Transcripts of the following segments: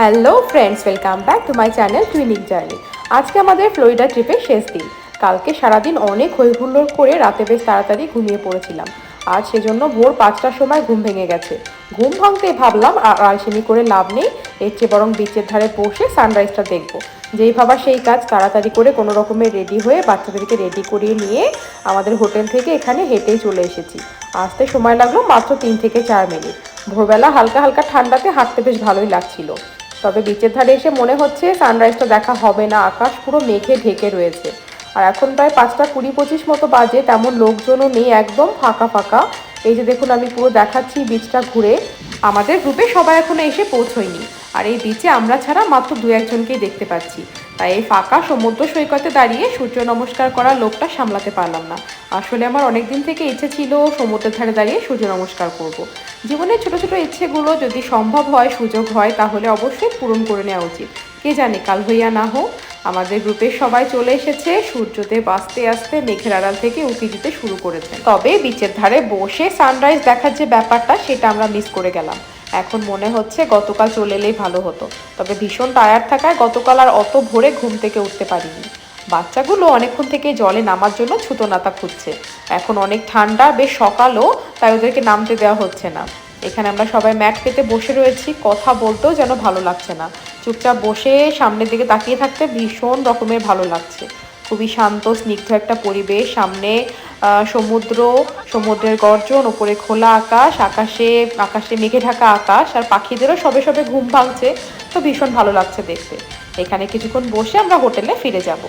Hello friends welcome back to my channel টুইনিক journey আজকে আমাদের Florida ট্রিপের শেষ দিন। কালকে সারাদিন অনেক হৈহুল্লোড় করে রাতে বেশ তাড়াতাড়ি ঘুমিয়ে পড়েছিলাম। আর সেজন্য ভোর পাঁচটার সময় ঘুম ভেঙে গেছে। ঘুম ভাঙতে ভাবলাম, আর আলসেমি করে লাভ নেই, এর চেয়ে বরং বিচের ধারে বসে সানরাইজটা দেখব। যেই ভাবা সেই কাজ, তাড়াতাড়ি করে কোনো রকমের রেডি হয়ে বাচ্চাদেরকে রেডি করিয়ে নিয়ে আমাদের হোটেল থেকে এখানে হেঁটেই চলে এসেছি। আসতে সময় লাগল মাত্র তিন থেকে চার মিনিট। ভোরবেলা হালকা হালকা ঠান্ডাতে হাঁটতে বেশ ভালোই লাগছিল। তবে বিচের ধারে এসে মনে হচ্ছে সানরাইজটা দেখা হবে না। আকাশ পুরো মেঘে ঢেকে রয়েছে। আর এখন প্রায় পাঁচটা কুড়ি পঁচিশ মতো বাজে, তেমন লোকজনও নেই, একদম ফাঁকা ফাঁকা। এই যে দেখুন, আমি পুরো দেখাচ্ছি বিচটা ঘুরে। আমাদের গ্রুপে সবাই এখনও এসে পৌঁছয়নি। আর এই বিচে আমরা ছাড়া মাত্র দু একজনকেই দেখতে পাচ্ছি। তাই এই ফাঁকা সমুদ্র সৈকতে দাঁড়িয়ে সূর্য নমস্কার করার লোকটা সামলাতে পারলাম না। আসলে আমার অনেক দিন থেকে ইচ্ছে ছিল সমুদ্রের ধারে দাঁড়িয়ে সূর্য নমস্কার করব। জীবনের ছোট ছোট ইচ্ছেগুলো যদি সম্ভব হয়, সুযোগ হয়, তাহলে অবশ্যই পূরণ করে নেওয়া উচিত। কে জানে, কাল হইয়া না হোক, আমাদের গ্রুপের সবাই চলে এসেছে। সূর্যদেব আস্তে আস্তে মেঘের আড়াল থেকে উঁকি দিতে শুরু করেছে তবে বিচের ধারে বসে সানরাইজ দেখার যে ব্যাপারটা, সেটা আমরা মিস করে গেলাম। এখন মনে হচ্ছে গতকাল চলে এলেই ভালো হতো। তবে ভীষণ টায়ার্ড থাকায় গতকাল আর অত ভোরে ঘুম থেকে উঠতে পারিনি। বাচ্চাগুলো অনেকক্ষণ থেকে জলে নামার জন্য ছুতো নাতা খুঁজছে। এখন অনেক ঠান্ডা, বেশ সকালও, তাই ওদেরকে নামতে দেওয়া হচ্ছে না। এখানে আমরা সবাই ম্যাট পেতে বসে রয়েছি, কথা বলতেও যেন ভালো লাগছে না। চুপচাপ বসে সামনের দিকে তাকিয়ে থাকতে ভীষণ রকমের ভালো লাগছে। খুবই শান্ত, স্নিগ্ধ একটা পরিবেশ। সামনে সমুদ্র, সমুদ্রের গর্জন, ওপরে খোলা আকাশ, আকাশে আকাশে মেঘে ঢাকা আকাশ, আর পাখিদেরও সবে সবে ঘুম ভাঙছে। তো ভীষণ ভালো লাগছে দেখতে। এখানে কিছুক্ষণ বসে আমরা হোটেলে ফিরে যাব।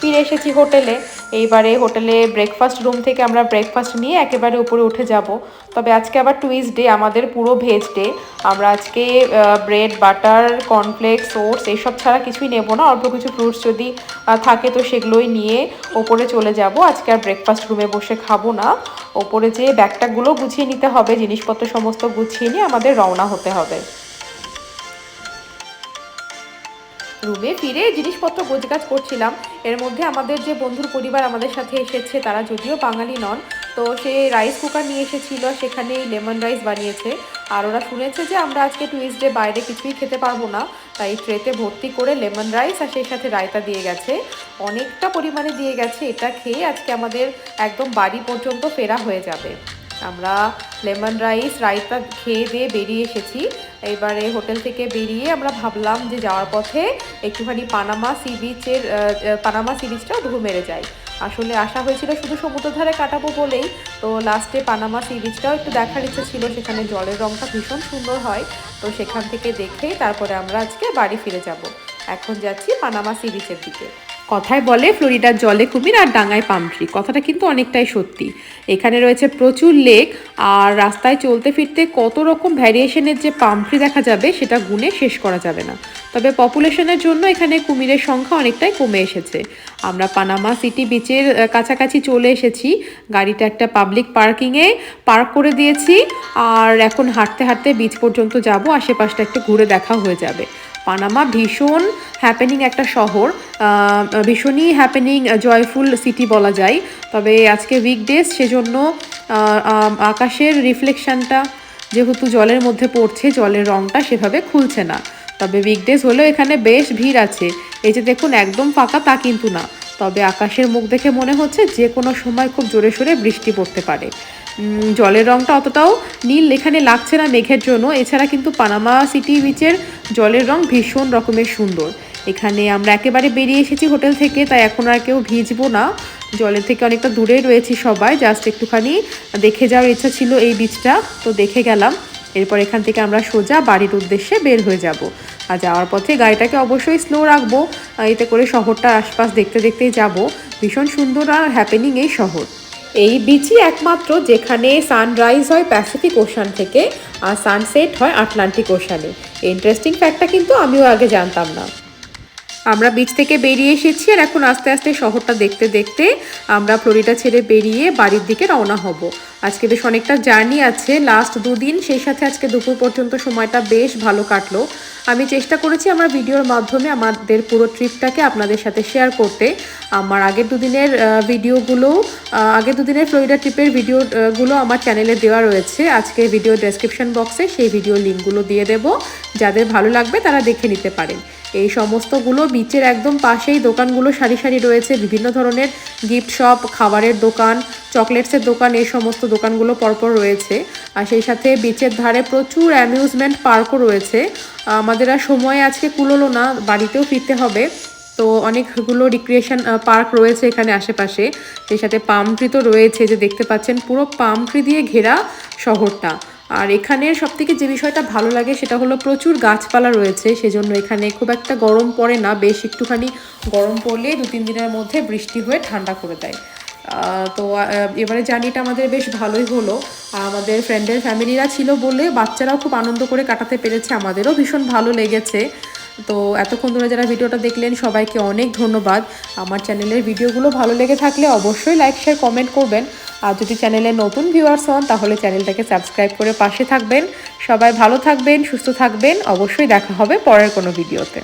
ফিরে এসেছি হোটেলে। এইবারে হোটেলে ব্রেকফাস্ট রুম থেকে আমরা ব্রেকফাস্ট নিয়ে একেবারে উপরে উঠে যাব। তবে আজকে আবার ডে আমাদের পুরো ভেজ ডে আমরা আজকে ব্রেড বাটার কর্নফ্লেক্স ওটস এইসব ছাড়া কিছুই নেব না। অল্প কিছু ফ্রুটস যদি থাকে তো সেগুলোই নিয়ে ওপরে চলে যাব। আজকে আর ব্রেকফাস্ট রুমে বসে খাব না। ওপরে যে ব্যাগটাগুলো গুছিয়ে নিতে হবে, জিনিসপত্র সমস্ত গুছিয়ে নিয়ে আমাদের রওনা হতে হবে। রুমে ফিরে জিনিসপত্র গোছগাছ করছিলাম। এর মধ্যে আমাদের যে বন্ধুর পরিবার আমাদের সাথে এসেছে, তারা যদিও বাঙালি নন, তো সে রাইস কুকার নিয়ে এসেছিল সেখানে লেমন রাইস বানিয়েছে। আর ওরা শুনেছে যে আমরা আজকে টুইসডে বাইরে কিছুই খেতে পারব না, তাই ট্রেতে ভর্তি করে লেমন রাইস আর সেই সাথে রায়তা দিয়ে গেছে। অনেকটা পরিমাণে দিয়ে গেছে, এটা খেয়ে আজকে আমাদের একদম বাড়ি পর্যন্ত ফেরা হয়ে যাবে। আমরা লেমন রাইস রায়তা খেয়ে দিয়ে বেরিয়ে এসেছি। এবারে হোটেল থেকে বেরিয়ে আমরা ভাবলাম যে যাওয়ার পথে একটুখানি পানামা সি বিচের পানামা সি বিচটা ঢু মেরে যাই। আসলে আশা হয়েছিল শুধু সমুদ্র ধারে কাটাবো বলেই। তো লাস্টে পানামা সি বিচটাও একটু দেখার ইচ্ছে ছিল, সেখানে জলের রংটা ভীষণ সুন্দর হয়। তো সেখান থেকে দেখেই তারপরে আমরা আজকে বাড়ি ফিরে যাব। এখন যাচ্ছি পানামা সি বিচের দিকে। কথায় বলে ফ্লোরিডার জলে কুমির আর ডাঙায় পামট্রি কথাটা কিন্তু অনেকটাই সত্যি। এখানে রয়েছে প্রচুর লেক আর রাস্তায় চলতে ফিরতে কত রকম ভ্যারিয়েশনের যে পামট্রি দেখা যাবে সেটা গুণে শেষ করা যাবে না। তবে পপুলেশনের জন্য এখানে কুমিরের সংখ্যা অনেকটাই কমে এসেছে। আমরা পানামা সিটি বিচের কাছাকাছি চলে এসেছি। গাড়িটা একটা পাবলিক পার্কিংয়ে পার্ক করে দিয়েছি। আর এখন হাঁটতে হাঁটতে বিচ পর্যন্ত যাব। আশেপাশটা একটু ঘুরে দেখা হয়ে যাবে। পানামা ভীষণ হ্যাপেনিং একটা শহর ভীষণই হ্যাপেনিং জয়ফুল সিটি বলা যায়। তবে আজকে উইকডেজ সেজন্য আকাশের রিফ্লেকশনটা যেহেতু জলের মধ্যে পড়ছে, জলের রংটা সেভাবে খুলছে না। তবে উইকডেজ হলেও এখানে বেশ ভিড় আছে। এই যে দেখুন, একদম ফাঁকা তা কিন্তু না। তবে আকাশের মুখ দেখে মনে হচ্ছে যে কোনো সময় খুব জোরে সোরে বৃষ্টি পড়তে পারে। জলের রংটা অতটাও নীল এখানে লাগছে না মেঘের জন্য। এছাড়া কিন্তু পানামা সিটি বিচের জলের রং ভীষণ রকমের সুন্দর। এখানে আমরা একেবারে বেরিয়ে এসেছি হোটেল থেকে, তাই এখন আর কেউ ভিজবো না। জলের থেকে অনেকটা দূরে রয়েছি সবাই, জাস্ট একটুখানি দেখে যাওয়ার ইচ্ছা ছিল এই বিচটা তো দেখে গেলাম। এরপর এখান থেকে আমরা সোজা বাড়ির উদ্দেশ্যে বের হয়ে যাব। আর যাওয়ার পথে গাড়িটাকে অবশ্যই স্লো রাখব এতে করে শহরটার আশপাশ দেখতে দেখতেই যাব। ভীষণ সুন্দর আর হ্যাপেনিং এই শহর। এই বিচই একমাত্র যেখানে সানরাইজ হয় প্যাসিফিক ওশান থেকে, আর সানসেট হয় আটলান্টিক ওশানে। ইন্টারেস্টিং ফ্যাক্টটা কিন্তু আমিও আগে জানতাম না। আমরা বিচ থেকে বেরিয়ে এসেছি, আর এখন আস্তে আস্তে শহরটা দেখতে দেখতে আমরা ফ্লোরিডা ছেড়ে বেরিয়ে বাড়ির দিকে রওনা হব। আজকে বেশ অনেকটা জার্নি আছে, লাস্ট দুদিন, সেই সাথে আজকে দুপুর পর্যন্ত সময়টা বেশ ভালো কাটলো। আমি চেষ্টা করেছি আমার ভিডিওর মাধ্যমে আমাদের পুরো ট্রিপটাকে আপনাদের সাথে শেয়ার করতে। আমার আগের দুদিনের ভিডিওগুলো আগের দুদিনের ফ্লোরিডা ট্রিপের ভিডিওগুলো আমার চ্যানেলে দেওয়া রয়েছে। আজকে ভিডিও ডেসক্রিপশন বক্সে সেই ভিডিও লিঙ্কগুলো দিয়ে দেব। যাদের ভালো লাগবে তারা দেখে নিতে পারেন। এই সমস্তগুলো বিচের একদম পাশেই দোকানগুলো সারি সারি রয়েছে। বিভিন্ন ধরনের গিফট শপ খাবারের দোকান চকলেটসের দোকান, এই সমস্ত দোকানগুলো পরপর রয়েছে। আর সেই সাথে বিচের ধারে প্রচুর অ্যামিউজমেন্ট পার্কও রয়েছে। আমাদের আর সময় আজকে কুলোলো না, বাড়িতেও ফিরতে হবে। তো অনেকগুলো রিক্রিয়েশন পার্ক রয়েছে এখানে আশেপাশে। সেই সাথে পাম ট্রি তো রয়েছে, যে দেখতে পাচ্ছেন, পুরো পাম ট্রি দিয়ে ঘেরা শহরটা। আর এখানের সব থেকে যে বিষয়টা ভালো লাগে, সেটা হলো প্রচুর গাছপালা রয়েছে। সেজন্য এখানে খুব একটা গরম পড়ে না, বেশ একটুখানি গরম পড়লে দু, তিন দিনের মধ্যে বৃষ্টি হয়ে ঠান্ডা করে দেয়। তো এবারে জার্নিটা আমাদের বেশ ভালোই হলো। আমাদের ফ্রেন্ডের ফ্যামিলিরা ছিল বলে বাচ্চারাও খুব আনন্দ করে কাটাতে পেরেছে আমাদেরও, ভীষণ ভালো লেগেছে। তো এতক্ষণ ধরে যারা ভিডিওটা দেখলেন, সবাইকে অনেক ধন্যবাদ। আমার চ্যানেলের ভিডিওগুলো ভালো লেগে থাকলে অবশ্যই লাইক শেয়ার কমেন্ট করবেন। আর যদি চ্যানেলে নতুন ভিউয়ার্স হন, তাহলে চ্যানেলটাকে সাবস্ক্রাইব করে পাশে থাকবেন। সবাই ভালো থাকবেন, সুস্থ থাকবেন। অবশ্যই দেখা হবে পরের কোনো ভিডিওতে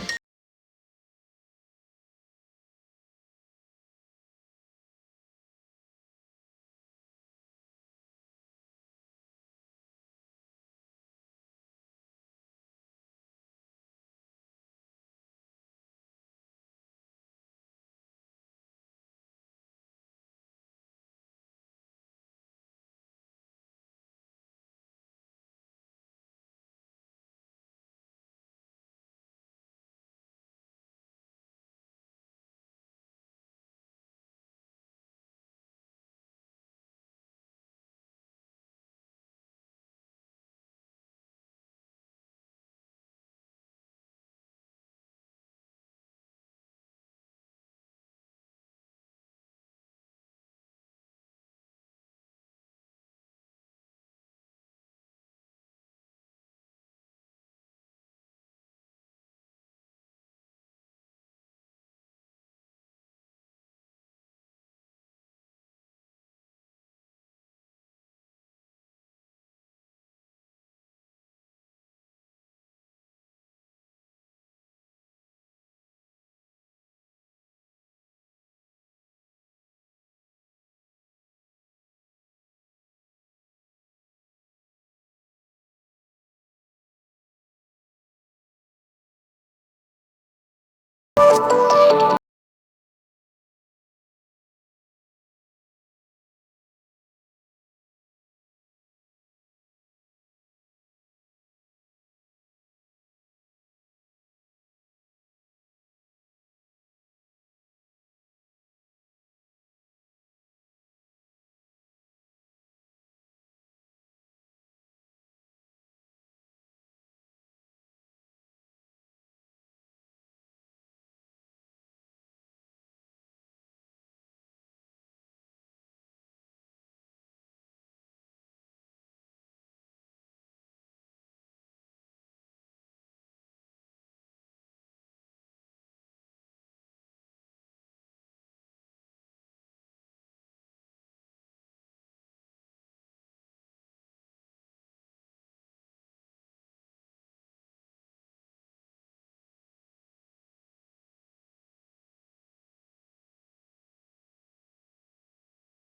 you.